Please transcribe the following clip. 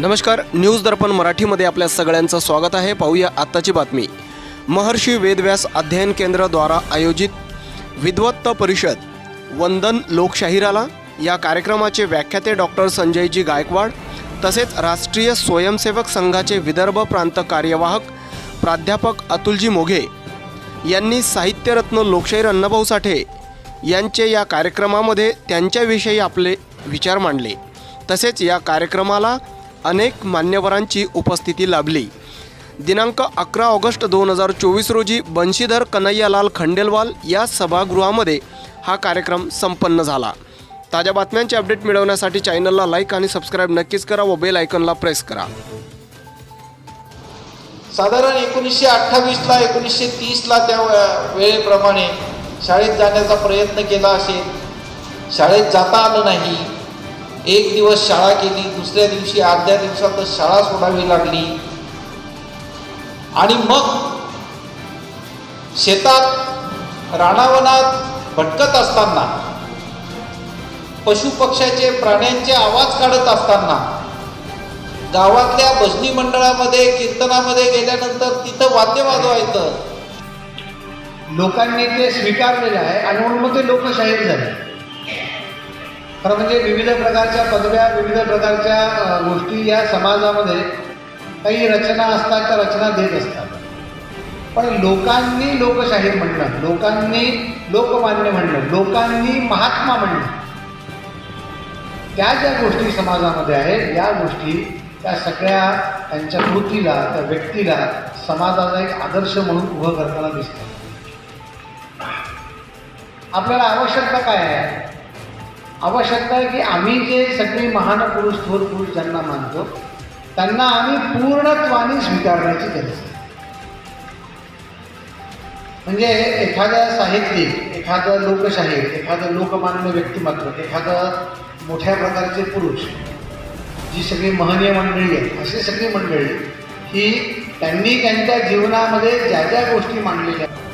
नमस्कार न्यूज दर्पण मराठीमध्ये आपल्या सगळ्यांचं स्वागत आहे. पाहूया आत्ताची बातमी. महर्षी वेदव्यास अध्ययन केंद्राद्वारा आयोजित विद्वत्त परिषद वंदन लोकशाहीराला या कार्यक्रमाचे व्याख्याते डॉक्टर संजयजी गायकवाड तसेच राष्ट्रीय स्वयंसेवक संघाचे विदर्भ प्रांत कार्यवाहक प्राध्यापक अतुलजी मोघे यांनी साहित्यरत्न लोकशाहीर अण्णाभाऊ साठे यांचे या कार्यक्रमामध्ये त्यांच्याविषयी आपले विचार मांडले. तसेच या कार्यक्रमाला अनेक मान्यवरांची उपस्थिती लाभली. दिनांक अकरा ऑगस्ट दोन हजार चोवीस रोजी बंशीधर कन्हैयालाल खंडेलवाल या सभागृहामध्ये हा कार्यक्रम संपन्न झाला. ताज्या बातम्यांचे अपडेट मिळवण्यासाठी चॅनलला लाईक आणि सबस्क्राईब नक्कीच करा व बेल आयकॉनला प्रेस करा. साधारण एकोणीसशे अठ्ठावीसला एकोणीसशे तीसला त्या वेळेप्रमाणे शाळेत जाण्याचा प्रयत्न केला असेल. शाळेत जाता आलं नाही. एक दिवस शाळा केली दुसऱ्या दिवशी अर्ध्या दिवसातच शाळा सोडावी लागली. आणि मग शेतात राणावनात भटकत असताना पशुपक्ष्याचे प्राण्यांचे आवाज काढत असताना गावातल्या भजनी मंडळामध्ये कीर्तनामध्ये गेल्यानंतर तिथं वाद्य वाजवायचं. लोकांनी ते स्वीकारलेलं आहे आणि म्हणून मग ते लोकशाहीर झाले. खरं म्हणजे विविध प्रकारच्या पदव्या विविध प्रकारच्या गोष्टी या समाजामध्ये काही रचना असतात त्या रचना देत असतात. पण लोकांनी लोकशाहीर म्हणणं लोकांनी लोकमान्य म्हणणं लोकांनी महात्मा म्हणणं त्या ज्या गोष्टी समाजामध्ये आहेत या गोष्टी त्या सगळ्या त्यांच्या कृतीला त्या व्यक्तीला समाजाचा एक आदर्श म्हणून उभं करताना दिसतात. आपल्याला आवश्यकता काय आहे? आवश्यकता आहे की आम्ही जे सगळे महान पुरुष थोर पुरुष ज्यांना मानतो त्यांना आम्ही पूर्णत्वाने स्वीकारण्याची गरज आहे. म्हणजे एखादा साहित्यिक एखादं लोकशाहीर एखादं लोकमान्य व्यक्तिमत्व एखादं मोठ्या प्रकारचे पुरुष जी सगळी महनीय मंडळी आहेत अशी सगळी मंडळी ही त्यांनी त्यांच्या जीवनामध्ये ज्या ज्या गोष्टी मांडलेल्या आहेत,